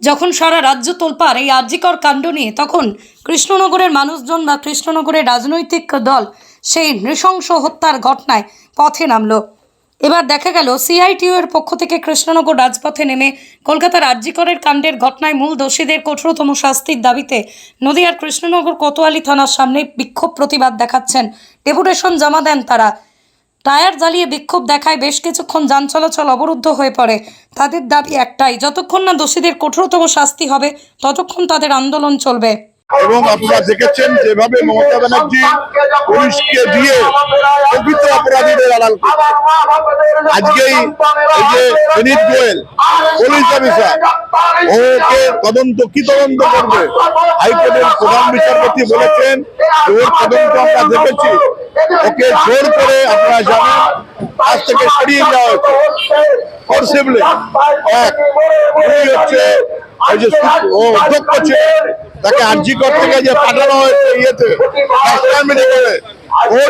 যখন সারা রাজ্য তোলপাড় এই আর্যিকর কাণ্ড নিয়ে, তখন কৃষ্ণনগরের মানুষজন বা কৃষ্ণনগরের রাজনৈতিক দল সেই নৃশংস হত্যার ঘটনায় পথে নামলো। এবার দেখা গেল, সিআইটিউ এর পক্ষ থেকে কৃষ্ণনগর রাজপথে নেমে কলকাতার আর্যিকরের কাণ্ডের ঘটনায় মূল দোষীদের কঠোরতম শাস্তির দাবিতে নদিয়ার কৃষ্ণনগর কোতোয়ালি থানার সামনে বিক্ষোভ প্রতিবাদ দেখাচ্ছেন ডেপুটেশন জমা দেন তারা। টায়ার জ্বালিয়ে বিক্ষোভ দেখায় বেশ কিছুক্ষণ যান চলাচল অবরুদ্ধ হয়ে পড়ে। তাদের দাবি একটাই, যতক্ষণ না দোষীদের কঠোরতম শাস্তি হবে, ততক্ষণ তাদের আন্দোলন চলবে। এবং আপনারা দেখেছেন যেভাবে মমতা ব্যানার্জি পুলিশকে দিয়ে প্রকৃত অপরাধীদের আড়াল আজকেই এই যে বিনীত গোয়েল, পুলিশ অফিসার, ওকে তদন্ত কি তদন্ত করবে? হাইকোর্টের প্রধান বিচারপতি বলেছেন ওর তদন্ত আমরা দেখেছি। ওকে জোর করে আপনারা জানেন কাজ থেকে সরিয়ে দেওয়া হয়েছে। ফোর্সিবলি এক হচ্ছে ওই যে অধ্যক্ষ ছিলেন। তাকে আর্জি করতে গিয়ে যে পাঠানো হয়েছে ইয়েতে মেডিকেলে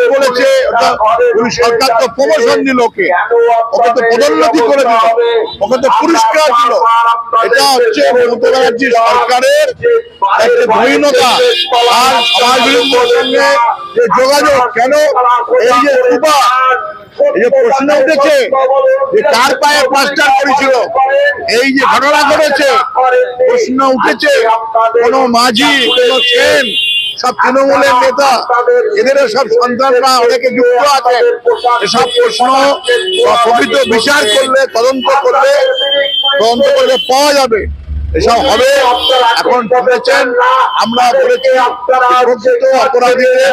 বলেছে করে যে যোগাযোগ, কেন? এই যে এই যে প্রশ্ন উঠেছে যে কার পায়ে প্লাস্টার করেছিল এই যে ঘটনা ঘটেছে প্রশ্ন উঠেছে। কোন মাঝি কোন সেন সব তৃণমূলের নেতা এদেরও সব সন্তানরা অনেকে যুক্ত আছে। এসব প্রশ্ন প্রকৃত বিচার করলে তদন্ত করলে তদন্ত করলে পাওয়া যাবে। এসব হবে। এখন বলেছেন আমরা বলেছি অপরাধীদের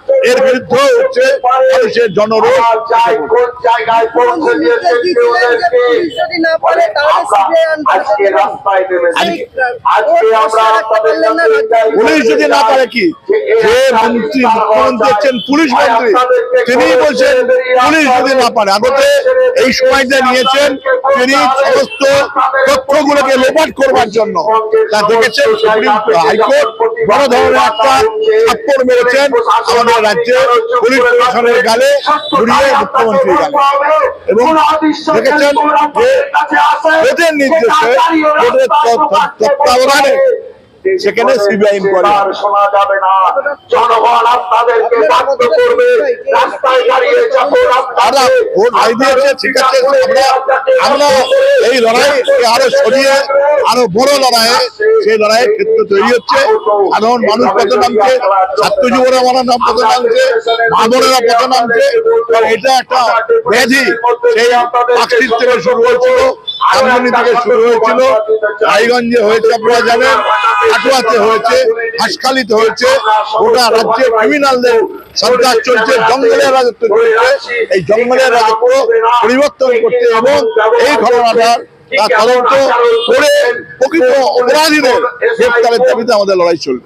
এর বিরুদ্ধে হচ্ছে মানুষের জনরোষ। জায়গায় পৌঁছে দিয়েছে কেউ ওদেরকে যদি না পারে তাহলে সিবিআই আনতে আজকে রাস্তায় নেমেছে। আজকে- আজকে আমরা আপনাদের কাছে এটাই পুলিশ যদি না পারে কি? যে মন্ত্রী মুখ্যমন্ত্রী হচ্ছেন পুলিশ মন্ত্রী তিনি বলছেন পুলিশ যদি না পারে। আগতে এই সময়টা নিয়েছেন তিনি সমস্ত তথ্যগুলোকে লোপাট করবার জন্য। তা দেখেছেন সুপ্রিম হাইকোর্ট বড় ধরনের একটা থাপ্পড় মেরেছেন আমাদের রাজ্যে পুলিশ প্রশাসনের গালে ঘুরিয়ে মুখ্যমন্ত্রীর গালে। এবং দেখেছেন যে কোর্টের নির্দেশে কোর্টের তত্ত্বাবধানে সেখানে সিবিআই ইনকোয়ারি শোনা যাবে না। জনগণ আপনাদেরকে বাধ্য করবে রাস্তায় দাঁড়িয়ে আমরা ভোট ভাই দিয়েছে ঠিক আছে আমরা আমরা এই লড়াই আরও সরিয়ে আরও বড় লড়াইয়ে সেই লড়াইয়ের ক্ষেত্র তৈরি হচ্ছে। সাধারণ মানুষ পথে নামছে? ছাত্র যুবরা মারা নাম পথে নামছে? মা বোনেরা পথে নামছে? এটা একটা ব্যাধি। সেই থেকে শুরু হয়েছিল। আমদানি থেকে শুরু হয়েছিল। রায়গঞ্জে হয়েছে, আপনারা জানেন। কাটোয়াতে হয়েছে, হাসখালিতে হয়েছে। গোটা রাজ্যে ক্রিমিনালদের সন্ত্রাস চলছে। জঙ্গলের রাজত্ব চলছে। এই জঙ্গলের রাজত্ব পরিবর্তন করতে এবং এই ঘটনাটার তার তদন্ত করে প্রকৃত অপরাধীদের গ্রেপ্তারের দাবিতে আমাদের লড়াই চলবে।